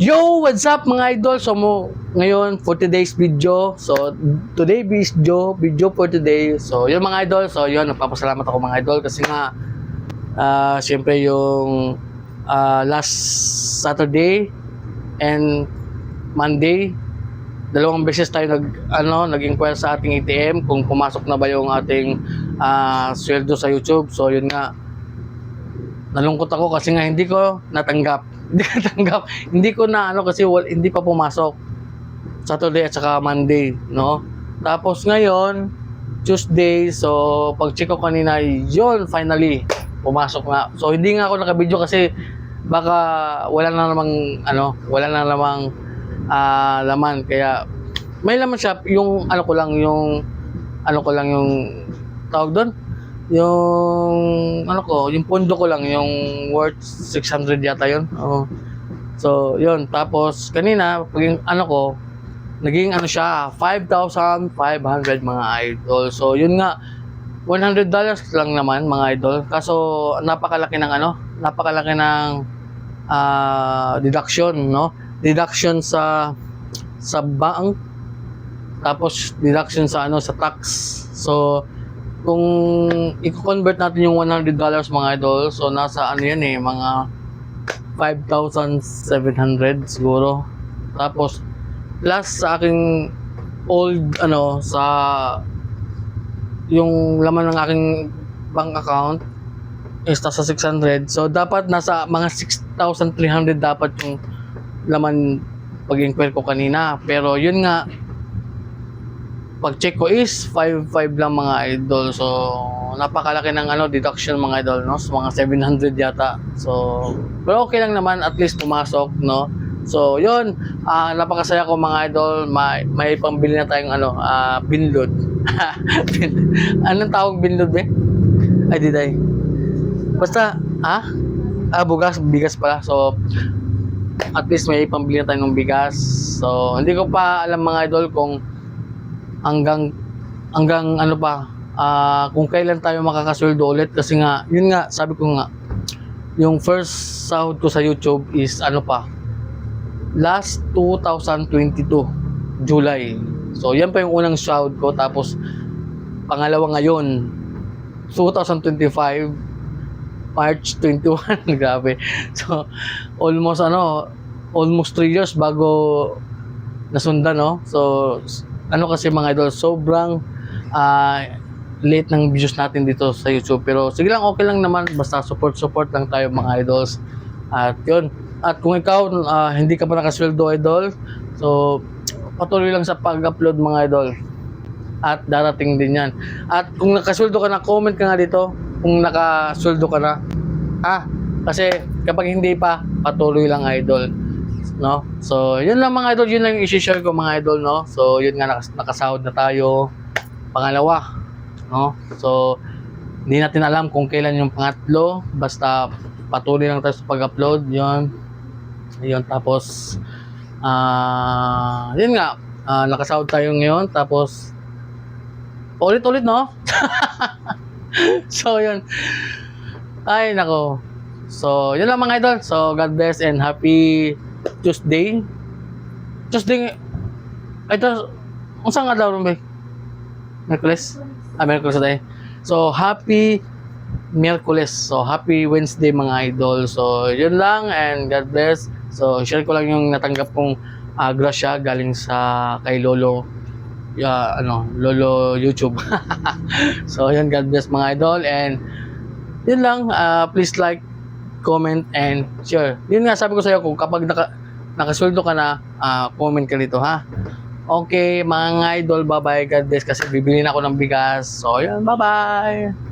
Yo, what's up mga idol? So mo ngayon for today's video. So today video, video for today. So yun mga idol. So yun, nagpapasalamat ako mga idol kasi nga ah syempre yung ah, last Saturday and Monday dalawang beses tayo nag ano nag-inquire sa ating ATM kung pumasok na ba yung ating ah, sweldo sa YouTube. So yun nga nalungkot ako kasi nga hindi ko natanggap. Hindi ko natanggap. hindi ko na ano kasi wal, hindi pa pumasok. Saturday at saka Monday, no? Tapos ngayon, Tuesday, so pag-check ko kanina, yon finally, pumasok na. So hindi nga ako nakabidyo kasi baka wala na namang ano, wala na namang ah, laman kaya may laman siya yung ano ko lang yung ano ko lang yung tawag doon yung ano ko, yung pondo ko lang yung worth 600 yata yun. Oo. So, yun. Tapos kanina, pag yung ano ko, naging ano siya, 5,500 mga idol. So, yun nga, $100 lang naman mga idol. Kaso, napakalaki ng ano, napakalaki ng ah, deduction, no? Deduction sa sa bank, tapos deduction sa ano, sa tax. So, kung i-convert natin yung $100 mga idol, so nasa ano yan eh, mga 5,700 siguro. Tapos, plus sa aking old, ano, sa yung laman ng aking bank account is nasa 600. So, dapat nasa mga 6,300 dapat yung laman pag-inquire ko kanina. Pero, yun nga, pag-check ko is 5.5 lang mga idol. So, napakalaki ng ano deduction mga idol, no? So, mga 700 yata. So, pero okay lang naman at least pumasok, no? So, yun, ah napakasaya ko mga idol, may, may pambili na tayong ano, ah binlod. Bin- Anong tawag binlod eh? Ay, di day. Basta, ah? Ah, bugas, bigas pala. So, at least may pambili na tayo ng bigas. So, hindi ko pa alam mga idol kung hanggang hanggang ano pa ah kung kailan tayo makakasweldo ulit. Kasi nga yun nga sabi ko nga yung first sahod ko sa YouTube is ano pa last 2022 July. So yan pa yung unang sahod ko. Tapos pangalawa ngayon 2025 March 21 grabe. So almost ano almost 3 years bago nasundan no? So ano kasi mga idol, sobrang ah, late ng views natin dito sa YouTube. Pero sige lang, okay lang naman. Basta support-support lang tayo mga idols. At yun. At kung ikaw, ah, hindi ka pa nakasweldo idol, so patuloy lang sa pag-upload mga idol. At darating din yan. At kung nakasweldo ka na, comment ka nga dito. Kung nakasweldo ka na. Ah, kasi kapag hindi pa, patuloy lang idol no? So, yun lang mga idol, yun lang yung i-share ko mga idol, no? So, yun nga nakas nakasahod na tayo. Pangalawa, no? So, hindi natin alam kung kailan yung pangatlo, basta patuloy lang tayo sa pag-upload, yun. Yun, tapos ah, yun nga, ah, nakasahod tayo ngayon, tapos ulit-ulit, no? so, yun. Ay, nako. So, yun lang mga idol. So, God bless and happy Tuesday. Tuesday, ay ito, nga daw rin ba? Merkules? Ah, Merkules na. So, happy Merkules. So, happy Wednesday mga idol. So, yun lang and God bless. So, share ko lang yung natanggap kong uh, grasya galing sa kay Lolo ya ano, Lolo YouTube. so, yun, God bless mga idol and yun lang, ah, please like, comment, and share. Yun nga, sabi ko sa'yo, kung kapag naka, nakasweldo ka na, ah, comment ka dito, ha? Okay, mga idol, bye-bye, God bless, kasi bibili na ako ng bigas. So, yun, bye-bye!